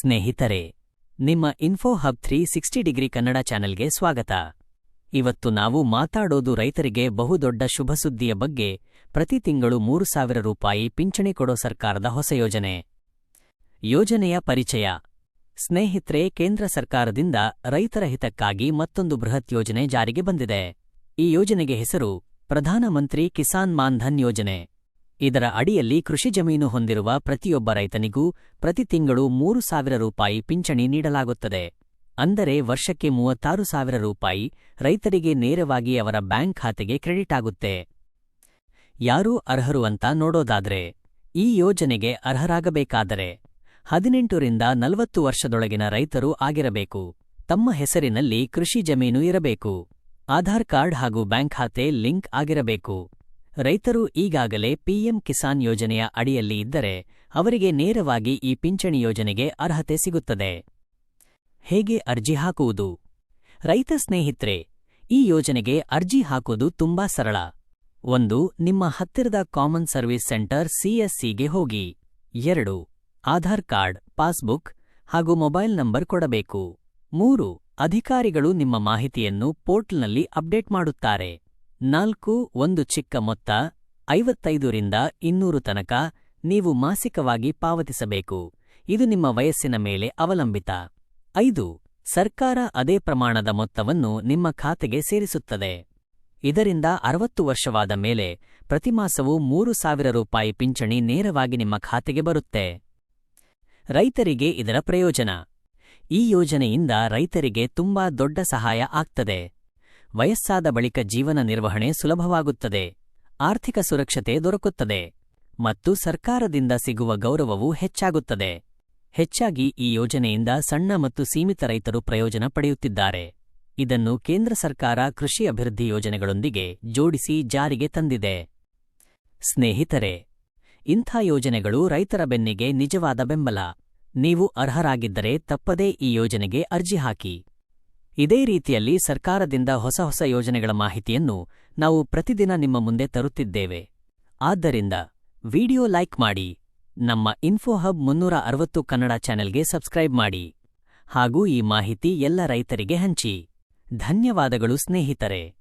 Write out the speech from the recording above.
ಸ್ನೇಹಿತರೆ, ನಿಮ್ಮ info hub three sixty degree Kannada ಚಾನೆಲ್ಗೆ ಸ್ವಾಗತ. ಇವತ್ತು ನಾವು ಮಾತಾಡೋದು ರೈತರಿಗೆ ಬಹುದೊಡ್ಡ ಶುಭ ಸುದ್ದಿಯ ಬಗ್ಗೆ ಪ್ರತಿ ತಿಂಗಳು ಮೂರು ಸಾವಿರ ರೂಪಾಯಿ ಪಿಂಚಣಿ ಕೊಡೋ ಸರ್ಕಾರದ ಹೊಸ ಯೋಜನೆ. ಯೋಜನೆಯ ಪರಿಚಯ. ಸ್ನೇಹಿತರೆ, ಕೇಂದ್ರ ಸರ್ಕಾರದಿಂದ ರೈತರ ಹಿತಕ್ಕಾಗಿ ಮತ್ತೊಂದು ಬೃಹತ್ ಯೋಜನೆ ಜಾರಿಗೆ ಬಂದಿದೆ. ಈ ಯೋಜನೆಗೆ ಹೆಸರು ಪ್ರಧಾನಮಂತ್ರಿ ಕಿಸಾನ್ ಮಾನ್ಧನ್ ಯೋಜನೆ. ಇದರ ಅಡಿಯಲ್ಲಿ ಕೃಷಿ ಜಮೀನು ಹೊಂದಿರುವ ಪ್ರತಿಯೊಬ್ಬ ರೈತನಿಗೂ ಪ್ರತಿ ತಿಂಗಳು ಮೂರು ಸಾವಿರ ರೂಪಾಯಿ ಪಿಂಚಣಿ ನೀಡಲಾಗುತ್ತದೆ. ಅಂದರೆ ವರ್ಷಕ್ಕೆ ಮೂವತ್ತಾರು ಸಾವಿರ ರೂಪಾಯಿ ರೈತರಿಗೆ ನೇರವಾಗಿ ಅವರ ಬ್ಯಾಂಕ್ ಖಾತೆಗೆ ಕ್ರೆಡಿಟ್ ಆಗುತ್ತೆ. ಯಾರೂ ಅರ್ಹರು ಅಂತ ನೋಡೋದಾದ್ರೆ, ಈ ಯೋಜನೆಗೆ ಅರ್ಹರಾಗಬೇಕಾದರೆ ಹದಿನೆಂಟರಿಂದ ನಲವತ್ತು ವರ್ಷದೊಳಗಿನ ರೈತರು ಆಗಿರಬೇಕು. ತಮ್ಮ ಹೆಸರಿನಲ್ಲಿ ಕೃಷಿ ಜಮೀನು ಇರಬೇಕು. ಆಧಾರ್ ಕಾರ್ಡ್ ಹಾಗೂ ಬ್ಯಾಂಕ್ ಖಾತೆ ಲಿಂಕ್ ಆಗಿರಬೇಕು. ರೈತರು ಈಗಾಗಲೇ ಪಿಎಂ ಕಿಸಾನ್ ಯೋಜನೆಯ ಅಡಿಯಲ್ಲಿ ಇದ್ದರೆ ಅವರಿಗೆ ನೇರವಾಗಿ ಈ ಪಿಂಚಣಿ ಯೋಜನೆಗೆ ಅರ್ಹತೆ ಸಿಗುತ್ತದೆ. ಹೇಗೆ ಅರ್ಜಿ ಹಾಕುವುದು? ರೈತ ಸ್ನೇಹಿತ್ರೆ, ಈ ಯೋಜನೆಗೆ ಅರ್ಜಿ ಹಾಕುವುದು ತುಂಬಾ ಸರಳ. ಒಂದು, ನಿಮ್ಮ ಹತ್ತಿರದ ಕಾಮನ್ ಸರ್ವಿಸ್ ಸೆಂಟರ್ ಸಿಎಸ್ಸಿಗೆ ಹೋಗಿ. ಎರಡು, ಆಧಾರ್ ಕಾರ್ಡ್, ಪಾಸ್ಬುಕ್ ಹಾಗೂ ಮೊಬೈಲ್ ನಂಬರ್ ಕೊಡಬೇಕು. ಮೂರು, ಅಧಿಕಾರಿಗಳು ನಿಮ್ಮ ಮಾಹಿತಿಯನ್ನು ಪೋರ್ಟಲ್ನಲ್ಲಿ ಅಪ್ಡೇಟ್ ಮಾಡುತ್ತಾರೆ. ನಾಲ್ಕು ಒಂದು ಚಿಕ್ಕ ಮೊತ್ತ, ಐವತ್ತೈದರಿಂದ ಇನ್ನೂರು ತನಕ ನೀವು ಮಾಸಿಕವಾಗಿ ಪಾವತಿಸಬೇಕು. ಇದು ನಿಮ್ಮ ವಯಸ್ಸಿನ ಮೇಲೆ ಅವಲಂಬಿತ. ಐದು, ಸರ್ಕಾರ ಅದೇ ಪ್ರಮಾಣದ ಮೊತ್ತವನ್ನು ನಿಮ್ಮ ಖಾತೆಗೆ ಸೇರಿಸುತ್ತದೆ. ಇದರಿಂದ ಅರವತ್ತು ವರ್ಷವಾದ ಮೇಲೆ ಪ್ರತಿಮಾಸವು ಮೂರು ಸಾವಿರ ರೂಪಾಯಿ ಪಿಂಚಣಿ ನೇರವಾಗಿ ನಿಮ್ಮ ಖಾತೆಗೆ ಬರುತ್ತೆ. ರೈತರಿಗೆ ಇದರ ಪ್ರಯೋಜನ. ಈ ಯೋಜನೆಯಿಂದ ರೈತರಿಗೆ ತುಂಬಾ ದೊಡ್ಡ ಸಹಾಯ ಆಗ್ತದೆ. ವಯಸ್ಸಾದ ಬಳಿಕ ಜೀವನ ನಿರ್ವಹಣೆ ಸುಲಭವಾಗುತ್ತದೆ. ಆರ್ಥಿಕ ಸುರಕ್ಷತೆ ದೊರಕುತ್ತದೆ. ಮತ್ತು ಸರ್ಕಾರದಿಂದ ಸಿಗುವ ಗೌರವವೂ ಹೆಚ್ಚಾಗುತ್ತದೆ. ಹೆಚ್ಚಾಗಿ ಈ ಯೋಜನೆಯಿಂದ ಸಣ್ಣ ಮತ್ತು ಸೀಮಿತ ರೈತರು ಪ್ರಯೋಜನ ಪಡೆಯುತ್ತಿದ್ದಾರೆ. ಇದನ್ನು ಕೇಂದ್ರ ಸರ್ಕಾರ ಕೃಷಿ ಅಭಿವೃದ್ಧಿ ಯೋಜನೆಗಳೊಂದಿಗೆ ಜೋಡಿಸಿ ಜಾರಿಗೆ ತಂದಿದೆ. ಸ್ನೇಹಿತರೆ, ಇಂಥ ಯೋಜನೆಗಳು ರೈತರ ಬೆನ್ನಿಗೆ ನಿಜವಾದ ಬೆಂಬಲ. ನೀವು ಅರ್ಹರಾಗಿದ್ದರೆ ತಪ್ಪದೇ ಈ ಯೋಜನೆಗೆ ಅರ್ಜಿ ಹಾಕಿ. ಇದೇ ರೀತಿಯಲ್ಲಿ ಸರ್ಕಾರದಿಂದ ಹೊಸ ಹೊಸ ಯೋಜನೆಗಳ ಮಾಹಿತಿಯನ್ನು ನಾವು ಪ್ರತಿದಿನ ನಿಮ್ಮ ಮುಂದೆ ತರುತ್ತಿದ್ದೇವೆ. ಆದ್ದರಿಂದ ವಿಡಿಯೋ ಲೈಕ್ ಮಾಡಿ, ನಮ್ಮ ಇನ್ಫೋ ಹಬ್ ಮುನ್ನೂರ ಅರವತ್ತು ಕನ್ನಡ ಚಾನೆಲ್ಗೆ ಸಬ್ಸ್ಕ್ರೈಬ್ ಮಾಡಿ ಹಾಗೂ ಈ ಮಾಹಿತಿ ಎಲ್ಲ ರೈತರಿಗೆ ಹಂಚಿ. ಧನ್ಯವಾದಗಳು ಸ್ನೇಹಿತರೆ.